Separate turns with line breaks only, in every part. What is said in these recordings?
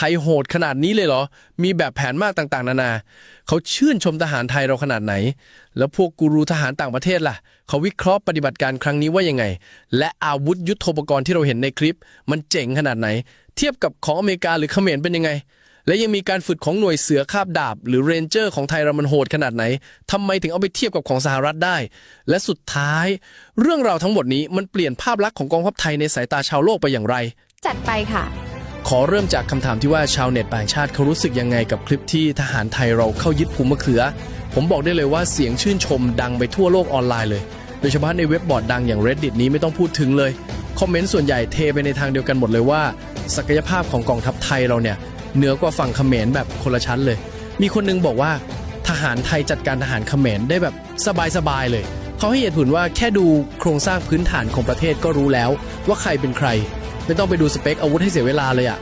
ไทยโหดขนาดนี้เลยเหรอ มีแบบแผนมากต่างๆ นานา เขาชื่นชมทหารไทยเราขนาดไหน แล้วพวกกูรูทหารต่างประเทศล่ะ เขาวิเคราะห์ปฏิบัติการครั้งนี้ว่ายังไง และอาวุธยุทโธปกรณ์ที่เราเห็นในคลิป มันเจ๋งขนาดไหน เทียบกับของอเมริกาหรือเขมรเป็นยังไง และยังมีการฝึกของหน่วยเสือคาบดาบ หรือเรนเจอร์ของไทยเรามันโหดขนาดไหนทำไมถึงเอาไปเทียบกับของสหรัฐได้ และสุดท้าย เรื่องราวทั้งหมดนี้มันเปลี่ยนภาพลักษณ์ของกองทัพไทยในสายตาชาวโลกไปอย่างไร
จัดไปค่ะ
ขอเริ่มจากคำถามที่ว่าชาวเน็ตต่างชาติเขารู้สึกยังไงกับคลิปที่ทหารไทยเราเข้ายึดภูมะเขือ ผมบอกได้เลยว่าเสียงชื่นชมดังไปทั่วโลกออนไลน์เลย โดยเฉพาะในเว็บบอร์ดดังอย่าง reddit นี้ไม่ต้องพูดถึงเลย คอมเมนต์ส่วนใหญ่เทไปในทางเดียวกันหมดเลยว่า ศักยภาพของกองทัพไทยเราเนี่ยเหนือกว่าฝั่งเขมรแบบคนละชั้นเลย มีคนนึงบอกว่า ทหารไทยจัดการทหารเขมรได้แบบสบายๆเลยเขาให้เหตุผลว่าแค่ดูโครงสร้างพื้นฐานของประเทศก็รู้แล้ว ว่าใครเป็นใคร ไม่ต้องไปดูสเปคอาวุธให้เสียเวลาเลยอะ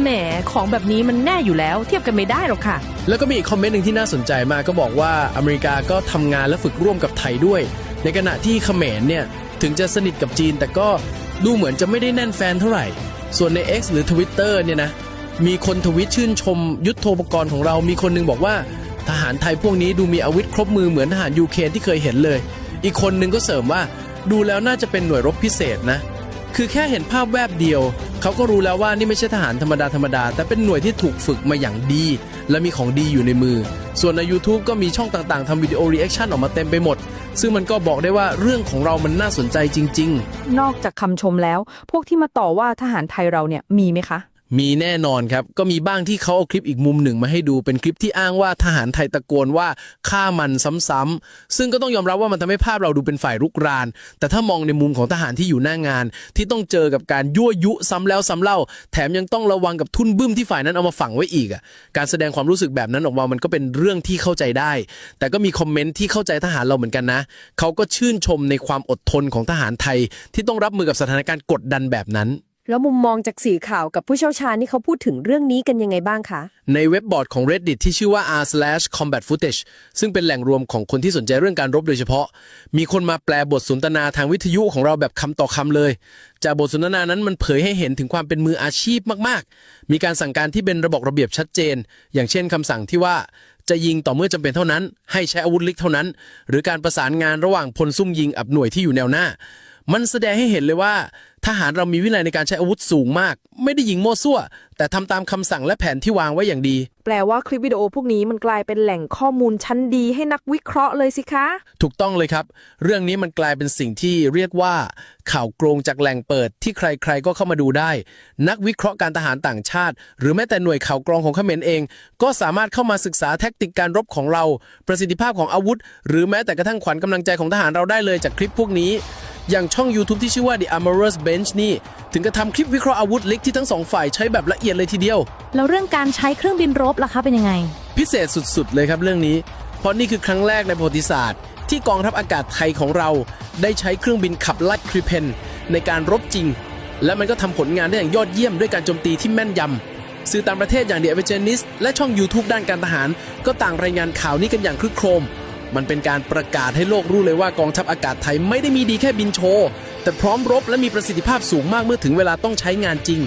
แหมของแบบนี้มันแน่อยู่แล้วเทียบกันไม่ได้หรอกค่ะ
แล้วก็มีอีกคอมเมนต์หนึ่งที่น่าสนใจมากก็บอกว่าอเมริกาก็ทำงานและฝึกร่วมกับไทยด้วย ในขณะที่เขมรเนี่ย ถึงจะสนิทกับจีน แต่ก็ดูเหมือนจะไม่ได้แน่นแฟนเท่าไหร่ ส่วนใน X หรือ Twitter เนี่ยนะ มีคนทวิตชื่นชมยุทโธปกรณ์ของเรามีคนหนึงบอกว่า ทหารไทยพวกนี้ดูมีอาวุธครบมือเหมือนทหารยูเครนที่เคยเห็นเลย อีกคนหนึงก็เสริมว่า ดูแล้วน่าจะเป็นหน่วยรบพิเศษนะ คือแค่เห็นภาพแวบเดียว เขาก็รู้แล้วว่านี่ไม่ใช่ทหารธรรมดาธรรมดา แต่เป็นหน่วยที่ถูกฝึกมาอย่างดี และมีของดีอยู่ในมือ ส่วนใน YouTube ก็มีช่องต่างๆทำวิดีโอรีแอคชั่นออกมาเต็มไปหมด ซึ่งมันก็บอกได้ว่าเรื่องของเรามันน่าสนใจจริง ๆ
นอกจากคำชมแล้ว พวกที่มาต่อว่าทหารไทยเราเนี่ยมีไหมคะ
มีแน่นอนครับ ก็มีบ้างที่เขาเอาคลิปอีกมุมหนึ่งมาให้ดูเป็นคลิปที่อ้างว่าทหารไทยตะโกนว่าฆ่ามันซ้ำๆซึ่งก็ต้องยอมรับว่ามันทำให้ภาพเราดูเป็นฝ่ายรุกราน แต่ถ้ามองในมุมของทหารที่อยู่หน้างาน ที่ต้องเจอกับการยั่วยุซ้ำแล้วซ้ำเล่า แถมยังต้องระวังกับทุนบึ้มที่ฝ่ายนั้นเอามาฝังไว้อีกอะการแสดงความรู้สึกแบบนั้นออกมามันก็เป็นเรื่องที่เข้าใจได้ แต่ก็มีคอมเมนต์ที่เข้าใจทหารเราเหมือนกันนะเขาก็ชื่นชมในความอดทนของทหารไทย ที่ต้องรับมือกับสถานการณ์กดดันแบบนั้น
แล้วมุมมองจากสื่อข่าวกับผู้เชี่ยวชาญนี่เขาพูดถึงเรื่องนี้กันยังไงบ้างคะ
ในเว็บบอร์ดของ Reddit ที่ชื่อว่า r/combat footage ซึ่งเป็นแหล่งรวมของคนที่สนใจเรื่องการรบโดยเฉพาะ มีคนมาแปลบทสนทนาทางวิทยุของเราแบบคำต่อคำเลย จากบทสนทนานั้นมันเผยให้เห็นถึงความเป็นมืออาชีพมาก ๆ มีการสั่งการที่เป็นระบบระเบียบชัดเจน อย่างเช่นคำสั่งที่ว่าจะยิงต่อเมื่อจำเป็นเท่านั้น ให้ใช้อาวุธลิกเท่านั้น หรือการประสานงานระหว่างพลซุ่มยิงอับหน่วยที่อยู่แนวหน้า มันแสดงให้เห็นเลยว่า ทหารเรามีวินัยในการใช้อาวุธสูงมาก ไม่ได้ยิงโม่ซั่ว แต่ทำตามคำสั่งและแผนที่วางไว้อย่างดี
แปลว่าคลิปวิดีโอพวกนี้มันกลายเป็นแหล่งข้อมูลชั้นดีให้นักวิเคราะห์เลยสิคะ
ถูกต้องเลยครับ เรื่องนี้มันกลายเป็นสิ่งที่เรียกว่า ข่าวโกรงจากแหล่งเปิดที่ใครๆก็เข้ามาดูได้ นักวิเคราะห์การทหารต่างชาติ หรือแม้แต่หน่วยข่าวกรองของเขมรเอง ก็สามารถเข้ามาศึกษาแทคติกการรบของเรา ประสิทธิภาพของอาวุธ หรือแม้แต่กระทั่งขวัญกำลังใจของทหารเราได้เลยจากคลิปพวกนี้ อย่างช่อง YouTube ที่ชื่อว่า The Amorous Bench นี่ ถึงกระทำคลิปวิเคราะห์อาวุธเล็กที่ทั้งสองฝ่ายใช้แบบละเอียดเลยทีเดียว
แล้วเรื่องการใช้เครื่องบินรบล่ะคะเป็นยังไง
พิเศษสุดๆ เลยครับเรื่องนี้ เพราะนี่คือครั้งแรกในประวัติศาสตร์ ที่กองทัพอากาศไทยของเรา ได้ใช้เครื่องบินขับไล่คริเพนในการรบจริง และมันก็ทำผลงานได้อย่างยอดเยี่ยมด้วยการโจมตีที่แม่นยำสื่อต่างประเทศอย่าง The a v e n g e r i s t และช่อง YouTube ด้านการทหาร ก็ต่างรายงานข่าวนี้กันอย่างคลึกโครม มันเป็นการประกาศให้โลกรู้เลยว่ากองทัพอากาศไทยไม่ได้มีดีแค่บินโชว์แต่พร้อมรบและมีประสิทธิภาพสูงมากเมื่อถึงเวลาต้องใช้งานจริง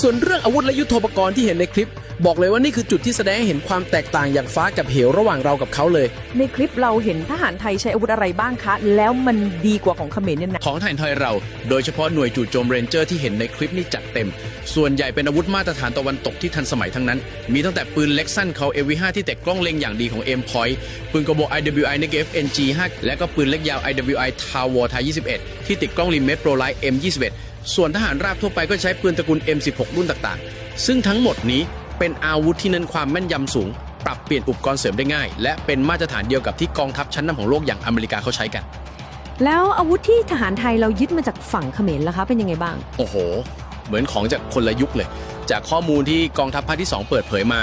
ส่วนเรื่องอาวุธและยุทโธปกรณ์ที่เห็นในคลิป บอกเลยว่านี่คือจุดที่แสดงให้เห็นความแตกต่างอย่างฟ้ากับเหวระหว่างเรากับเขาเลย
ในคลิปเราเห็นทหารไทยใช้อาวุธอะไรบ้างคะ แล้วมันดีกว่าของเขมรเนี่ยนะ
ของทหารไทยเรา โดยเฉพาะหน่วยจู่โจมเรนเจอร์ที่เห็นในคลิปนี้จัดเต็ม ส่วนใหญ่เป็นอาวุธมาตรฐานตะวันตกที่ทันสมัยทั้งนั้น มีตั้งแต่ปืนเล็กสั้นเขา AV5 ที่แต่กล้องเล็งอย่างดีของ M Point ปืนกระบอก IWI n e g a f NG5 และก็ปืนเล็กยาว IWI Tower Thai 21 ที่ติดกล้องลิมิตโปรไลท์ M21 ส่วนทหารราบทั่วไปก็ใช้ปืนตระกูล M16 รุ่นต่างๆ ซึ่งทั้งหมดนี้ เป็นอาวุธที่เน้นความแม่นยำสูง ปรับเปลี่ยนอุปกรณ์เสริมได้ง่าย และเป็นมาตรฐานเดียวกับที่กองทัพชั้นนำของโลกอย่างอเมริกาเขาใช้กัน
แล้วอาวุธที่ทหารไทยเรายึดมาจากฝั่งเขมรล่ะคะ เป็นยังไงบ้าง
โอ้โห เหมือนของจากคนละยุคเลย จากข้อมูลที่กองทัพภาคที่ 2 เปิดเผยมา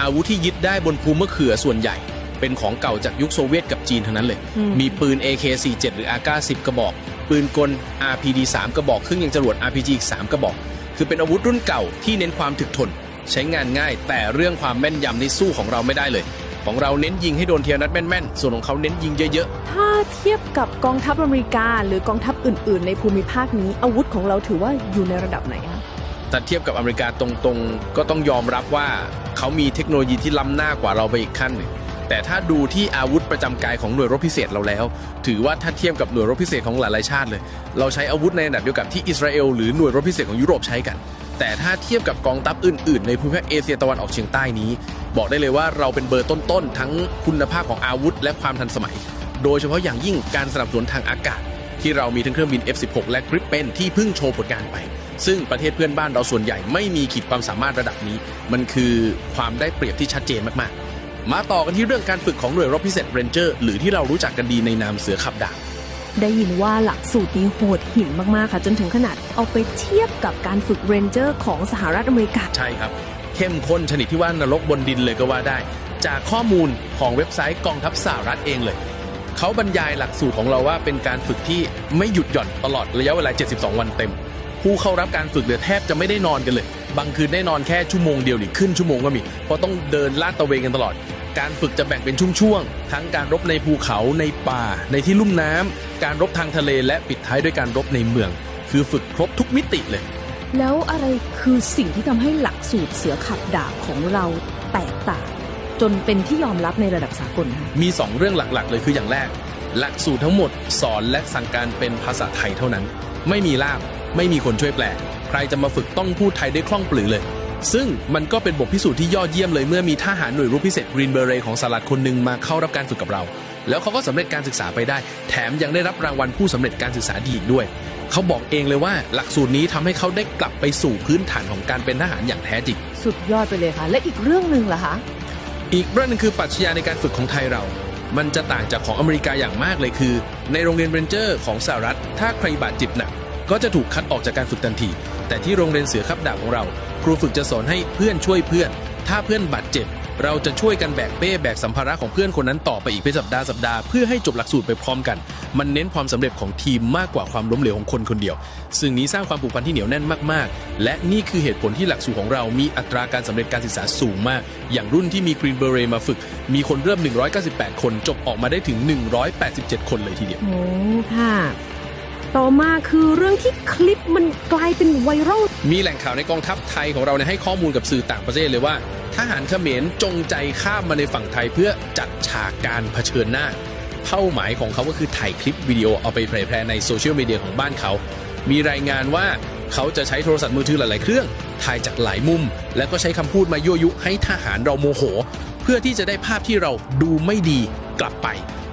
อาวุธที่ยึดได้บนภูมิมะเขือส่วนใหญ่เป็นของเก่าจากยุคโซเวียตกับจีนทั้งนั้นเลย มีปืน AK-47 หรือ AK-10 กระบอก ปืนกล RPG-3 กระบอกเครื่องยิงจรวด RPG อีก 3 กระบอก คือเป็นอาวุธรุ่นเก่าที่เน้นความถึกทน ใช้งานง่าย แต่เรื่องความแม่นยำนี่สู้ของเราไม่ได้เลย ของเราเน้นยิงให้โดนเทียนัดแม่นๆ ส่วนของเขาเน้นยิงเยอะๆ
ถ้าเทียบกับกองทัพอเมริกา หรือกองทัพอื่น ๆ ในภูมิภาคนี้ อาวุธของเราถือว่าอยู่ในระดับไหนคะ
ถ้าเทียบกับอเมริกาตรงๆ ก็ต้องยอมรับว่าเขามีเทคโนโลยีที่ล้ำหน้ากว่าเราไปอีกขั้นหนึ่งแต่ถ้าดูที่อาวุธประจำกายของหน่วยรบพิเศษเราแล้ว ถือว่าถ้าเทียบกับหน่วยรบพิเศษของหลายๆชาติเลย เราใช้อาวุธในระดับเดียวกับที่อิสราเอลหรือหน่วยรบพิเศษของยุโรปใช้กัน แต่ถ้าเทียบกับกองทัพอื่น ๆ ในภูมิภาคเอเชียตะวันออกเฉียงใต้นี้ บอกได้เลยว่าเราเป็นเบอร์ต้น ๆ ทั้งคุณภาพของอาวุธ และความทันสมัย โดยเฉพาะอย่างยิ่งการสนับสนุนทางอากาศ ที่เรามีทั้งเครื่องบิน F16 และกริปเปนที่เพิ่งโชว์ผลงานไป ซึ่งประเทศเพื่อนบ้านเราส่วนใหญ่ไม่มีขีดความสามารถระดับนี้ มันคือความได้เปรียบที่ชัดเจนมากๆ มาต่อกันที่เรื่องการฝึกของหน่วยรบพิเศษเรนเจอร์หรือที่เรารู้จักกันดีในนามเสือขับดาบ
ได้ยินว่าหลักสูตรนี้โหดหินมากๆค่ะ จนถึงขนาดเอาไปเทียบกับการฝึกเรนเจอร์ของสหรัฐอเมริกา
ใช่ครับ เข้มข้นชนิดที่ว่านรกบนดินเลยก็ว่าได้ จากข้อมูลของเว็บไซต์กองทัพสหรัฐเองเลยเขาบรรยายหลักสูตรของเราว่าเป็นการฝึกที่ไม่หยุดหย่อนตลอดระยะเวลา 72 วันเต็ม ผู้เข้ารับการฝึกเนี่ยแทบจะไม่ได้นอนกันเลย บางคืนได้นอนแค่ชั่วโมงเดียวหรือครึ่งชั่วโมงก็มี เพราะต้องเดินลาดตระเวนกันตลอด การฝึกจะแบ่งเป็นช่วงๆ ทั้งการรบในภูเขาในป่า ในที่ลุ่มน้ำการรบทางทะเลและปิดท้ายด้วยการรบในเมือง คือฝึกครบทุกมิติเลย
แล้วอะไรคือสิ่งที่ทำให้หลักสูตรเสือขับดาบของเราแตกต่าง จนเป็นที่ยอมรับในระดับสากลคะ
มี 2 เรื่องหลักๆ เลยคืออย่างแรก หลักสูตรทั้งหมดสอนและสั่งการเป็นภาษาไทยเท่านั้น ไม่มีล่ามไม่มีคนช่วยแปลใครจะมาฝึกต้องพูดไทยได้คล่องปลือเลย ซึ่งมันก็เป็นบทพิสูจน์ที่ยอดเยี่ยมเลยเมื่อมีทหารหน่วยรบพิเศษกรีนเบอร์เรของสหรัฐคนหนึ่งมาเข้ารับการฝึกกับเรา แล้วเขาก็สำเร็จการศึกษาไปได้ แถมยังได้รับรางวัลผู้สำเร็จการศึกษาดีอีกด้วย เขาบอกเองเลยว่าหลักสูตรนี้ทำให้เขาได้กลับไปสู่พื้นฐานของการเป็นทหารอย่างแท้จริง
สุดยอดไปเลยค่ะ และอีกเรื่องหนึ่งล่ะคะ
อีกเรื่องหนึงคือปรัชญาในการฝึกของไทยเรา มันจะต่างจากของอเมริกาอย่างมากเลยคือ ในโรงเรียนเรนเจอร์ของสหรัฐ ถ้าใครบาดเจ็บหนัก ก็จะถูกคัดออกจากการฝึกทันที แต่ที่โรงเรียนเสือขับดาบของเรา ครูฝึกจะสอนให้เพื่อนช่วยเพื่อน ถ้าเพื่อนบาดเจ็บ เราจะช่วยกันแบกเป้แบกสัมภาระของเพื่อนคนนั้นต่อไปอีกเป็นสัปดาห์สัปดาห์เพื่อให้จบหลักสูตรไปพร้อมกัน มันเน้นความสำเร็จของทีมมากกว่าความล้มเหลวของคนคนเดียว ซึ่งนี้สร้างความผูกพันที่เหนียวแน่นมากๆ และนี่คือเหตุผลที่หลักสูตรของเรามีอัตราการสำเร็จการศึกษาสูงมาก อย่างรุ่นที่มีกรีนเบอร์เรมาฝึก มีคนเริ่ม 198 คนจบออกมาได้ถึง 187 คนเลยทีเดียว
โอ้ค่ะ ต่อมาคือเรื่องที่คลิปมันกลายเป็นไวรัล
มีแหล่งข่าวในกองทัพไทยของเราเนี่ยให้ข้อมูลกับสื่อต่างประเทศเลยว่า ทหารเขมรจงใจข้ามมาในฝั่งไทยเพื่อจัดฉากการเผชิญหน้า เป้าหมายของเขาก็คือถ่ายคลิปวิดีโอเอาไปเผยแพร่ในโซเชียลมีเดียของบ้านเขา มีรายงานว่าเขาจะใช้โทรศัพท์มือถือหลาย ๆ เครื่อง ถ่ายจากหลายมุม แล้วก็ใช้คำพูดมายั่วยุให้ทหารเราโมโห เพื่อที่จะได้ภาพที่เราดูไม่ดีกลับไป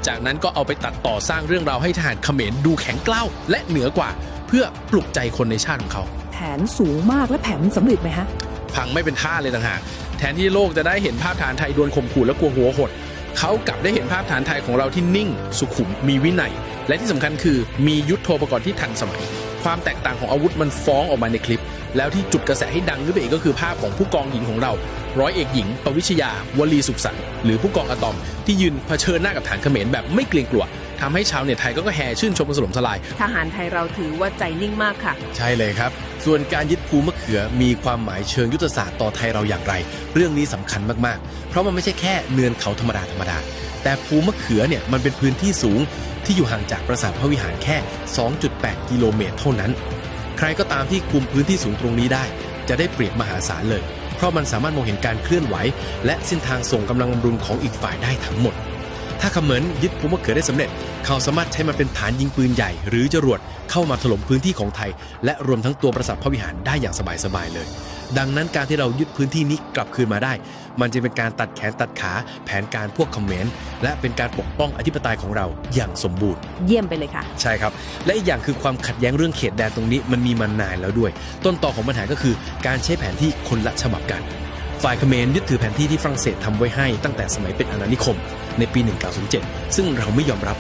จากนั้นก็เอาไปตัดต่อสร้างเรื่องราวให้ทหารเขมรดูแข็งกล้าวและเหนือกว่า เพื่อปลุกใจคนในชาติของเขา
แผนสูงมากและแผนสำเร็จไหมคะ
พังไม่เป็นท่าเลยต่างหากแทนที่โลกจะได้เห็นภาพฐานไทยโดนข่มขู่และกลัวหัวหดเขากลับได้เห็นภาพฐานไทยของเราที่นิ่ง สุขุมมีวินัย และที่สำคัญคือมียุทธโธปกรณ์ที่ทันสมัย ความแตกต่างของอาวุธมันฟ้องออกมาในคลิป แล้วที่จุดกระแสให้ดังขึ้นไปอีกก็คือภาพของผู้กองหญิงของเรา ร้อยเอกหญิง ปวิชยาวลีสุขสันต์หรือผู้กองอะตอม ที่ยืนเผชิญหน้ากับฐานเขมรแบบไม่เกรงกลัวทำให้ชาวเน็ตไทยก็แห่ชื่นชมกันสลมสลาย
ทหารไทยเราถือว่าใจนิ่งมากค่ะ
ใช่เลยครับ ส่วนการยึดภูมะเขือมีความหมายเชิงยุทธศาสตร์ต่อไทยเราอย่างไร เรื่องนี้สำคัญมากๆ เพราะมันไม่ใช่แค่เนินเขาธรรมดาธรรมดา แต่ภูมะเขือเนี่ยมันเป็นพื้นที่สูงที่อยู่ห่างจากปราสาทพระวิหารแค่ 2.8 กิโลเมตรเท่านั้นใค รก็ตามที่คุมพื้นที่สูงตรงนี้ได้ จะได้เปรียบมหาศาลเลย เพราะมันสามารถมองเห็นการเคลื่อนไหว และเส้นทางส่งกำลังบำรุงของอีกฝ่ายได้ทั้งหมด ถ้าเขมรยึดภูมะเขือได้สำเร็จ เขาสามารถใช้มันเป็นฐานยิงปืนใหญ่ หรือจรวดเข้ามาถล่มพื้นที่ของไทย และรวมทั้งตัวปราสาทพระวิหารได้อย่างสบายๆเลย ดังนั้นการที่เรายึดพื้นที่นี้กลับคืนมาได้ มันจะเป็นการตัดแขนตัดขาแผนการพวกเขมรและเป็นการปกป้องอธิปไตยของเราอย่างสมบูรณ์
เยี่ยมไปเลยค่ะ
ใช่ครับ และอีกอย่างคือความขัดแย้งเรื่องเขตแดนตรงนี้มันมีมานานแล้วด้วย ต้นตอของปัญหาก็คือการใช้แผนที่คนละฉบับกันฝ่ายเขมรยึดถือแผนที่ที่ฝรั่งเศสทำไว้ให้ตั้งแต่สมัยเป็นอาณานิคม ในปี 1907 ซึ่งเราไม่ยอมรับ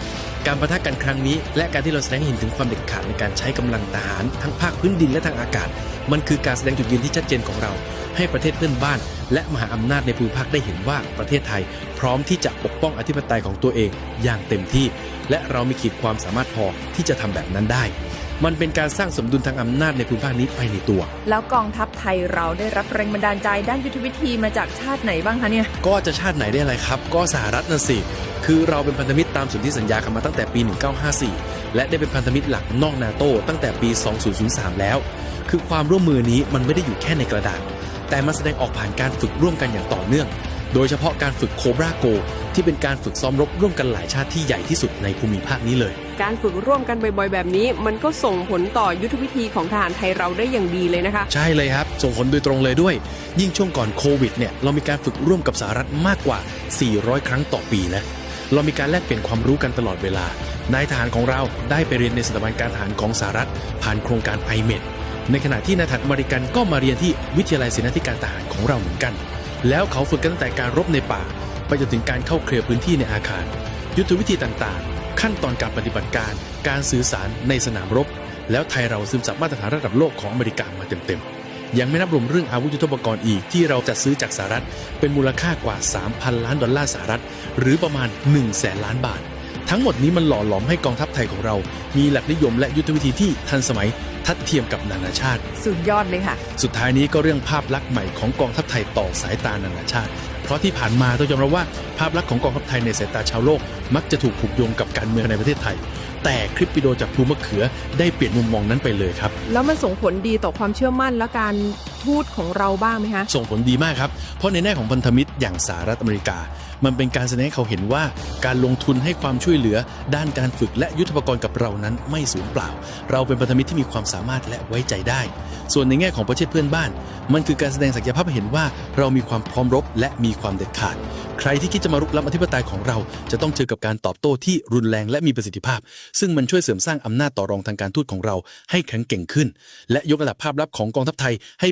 การประทะกันครั้งนี้ และการที่เราแสดงให้เห็นถึงความเด็ดขาดในการใช้กำลังทหาร ทั้งภาคพื้นดินและทางอากาศ มันคือการแสดงจุดยืนที่ชัดเจนของเรา ให้ประเทศเพื่อนบ้าน และมหาอำนาจในภูมิภาคได้เห็นว่าประเทศไทย พร้อมที่จะปกป้องอธิปไตยของตัวเองอย่างเต็มที่ และเรามีขีดความสามารถพอที่จะทำแบบนั้นได้มันเป็นการสร้างสมดุลทางอำนาจในภูมิภาคนี้ไปในตัว
แล้วกองทัพ ไทยเราได้รับแรงบันดาลใจด้านยุทธวิธีมาจากชาติไหนบ้างคะเนี่ย
ก็จะชาติไหนได้อะไรครับ ก็สหรัฐน่ะสิ คือเราเป็นพันธมิตรตามสนธิสัญญากันมาตั้งแต่ปี 1954 และได้เป็นพันธมิตรหลักนอกนาโตตั้งแต่ปี 2003 แล้ว คือความร่วมมือนี้มันไม่ได้อยู่แค่ในกระดาษ แต่มันแสดงออกผ่านการฝึกร่วมกันอย่างต่อเนื่อง โดยเฉพาะการฝึกโคบราโก ที่เป็นการฝึกซ้อมรบร่วมกันหลายชาติที่ใหญ่ที่สุดในภูมิภาคนี้เลย
การฝึกร่วมกันบ่อยๆ แบบนี้ มันก็ส่งผลต่อยุทธวิธีของทหารไทยเราได้อย่างดีเลยนะคะ
ใช่เลยครับ ส่งผลโดยตรงเลยด้วย ยิ่งช่วงก่อนโควิดเนี่ยเรามีการฝึกร่วมกับสหรัฐมากกว่า 400 ครั้งต่อปีนะเรามีการแลกเปลี่ยนความรู้กันตลอดเวลานายทหารของเราได้ไปเรียนในสถาบันการทหารของสหรัฐ ผ่านโครงการ i m e d ในขณะที่นายทหารอเมริกันก็มาเรียนที่วิทยาลัยเสนาธิการทหารของเราเหมือนกัน แล้วเขาฝึกกันตั้งแต่การรบในป่า ไปจนถึงการเข้าเคลียร์พื้นที่ในอาคาร ยุทธวิธีต่างๆ ขั้นตอนการปฏิบัติการ การสื่อสารในสนามรบ แล้วไทยเราซึมซับมาตรฐานระดับโลกของอเมริกามาเต็มๆ ยังไม่นับรวมเรื่องอาวุธยุทโธปกรณ์อีกที่เราจัดซื้อจากสหรัฐเป็นมูลค่ากว่า 3,000 ล้านดอลลาร์สหรัฐ หรือประมาณ 1 0 0 0 0แสนล้านบาท ทั้งหมดนี้มันหล่อหลอมให้กองทัพไทยของเรา มีหลักนิยมและยุทธวิธีที่ทันสมัยทัดเทียมกับนานาชาติ
สุดยอดเลยค่ะ
สุดท้ายนี้ก็เรื่องภาพลักษณ์ใหม่ของกองทัพไทยต่อสายตานานาชาติ เพราะที่ผ่านมาต้องยอมรับว่าภาพลักษณ์ของกองทัพไทยในสายตาชาวโลก มักจะถูกผูกโยงกับการเมืองในประเทศไทย แต่คลิปวิดีโอจากภูมะเขือได้เปลี่ยนมุมมองนั้นไปเลยครับ
แล้วมันส่งผลดีต่อความเชื่อมั่นและการพูดของเราบ้างไหมคะ
ส่งผลดีมากครับ เพราะในแง่ของพันธมิตรอย่างสหรัฐอเมริกา มันเป็นการแสดงให้เขาเห็นว่าการลงทุนให้ความช่วยเหลือ ด้านการฝึกและยุทธปกรณ์กับเรานั้นไม่สูญเปล่า เราเป็นพันธมิตรที่มีความสามารถและไว้ใจได้ ส่วนในแง่ของประเทศเพื่อนบ้าน มันคือการแสดงศักยภาพให้เห็นว่าเรามีความพร้อมรบและมีความเด็ดขาด ใครที่คิดจะมารุกล้ำอธิปไตยของเรา จะต้องเจอกับการตอบโต้ที่รุนแรงและมีประสิทธิภาพ ซึ่งมันช่วยเสริมสร้างอำนาจต่อรองทางการทูตของเราให้แข็งเก่งขึ้น และยกระดับภาพลักษณ์ของกองทัพไทยให้